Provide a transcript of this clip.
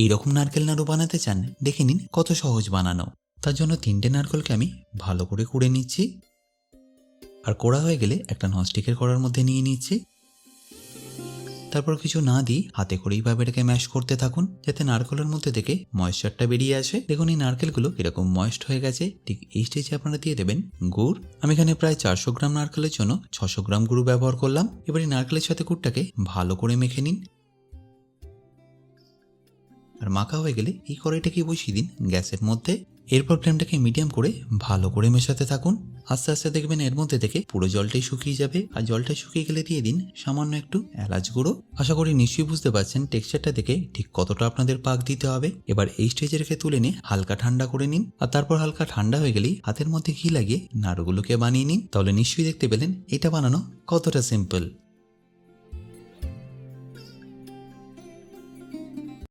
এই রকম নারকেল নাড়ু বানাতে চান, দেখে নিন কত সহজ বানানো। তার জন্য তিনটে নারকেলকে আমি ভালো করে কুড়ে নিচ্ছি। আর কোড়া হয়ে গেলে একটা ননস্টিকের কড়ার মধ্যে নিয়ে নিচ্ছি। তারপর কিছু না দিয়ে হাতে করে এইভাবে এটাকে ম্যাশ করতে থাকুন, যাতে নারকেলের মধ্যে থেকে ময়েশ্চারটা বেরিয়ে আসে। দেখুন এই নারকেলগুলো এরকম ময়েস্ট হয়ে গেছে। ঠিক এই স্টেজে আপনারা দিয়ে দেবেন গুড়। আমি এখানে প্রায় চারশো গ্রাম নারকেলের জন্য ছশো গ্রাম গুঁড়ো ব্যবহার করলাম। এবার এই নারকেলের সাথে গুড়টাকে ভালো করে মেখে নিন। আর মাখা হয়ে গেলে এই কড়াইটাকে বসিয়ে দিন গ্যাসের মধ্যে। এরপর ফ্লেমটাকে মিডিয়াম করে ভালো করে মেশাতে থাকুন। আস্তে আস্তে দেখবেন এর মধ্যে থেকে পুরো জলটাই শুকিয়ে যাবে। আর জলটা শুকিয়ে গেলে দিয়ে দিন সামান্য একটু এলাচ গুঁড়ো। আশা করি নিশ্চয়ই বুঝতে পারছেন টেক্সচারটা দেখে ঠিক কতটা আপনাদের পাক দিতে হবে। এবার এই স্টেজে রেখে তুলে নিয়ে হালকা ঠান্ডা করে নিন। আর তারপর হালকা ঠান্ডা হয়ে গেলেই হাতের মধ্যে ঘি লাগিয়ে নাড়ুগুলোকে বানিয়ে নিন। তাহলে নিশ্চয়ই দেখতে পেলেন এটা বানানো কতটা সিম্পল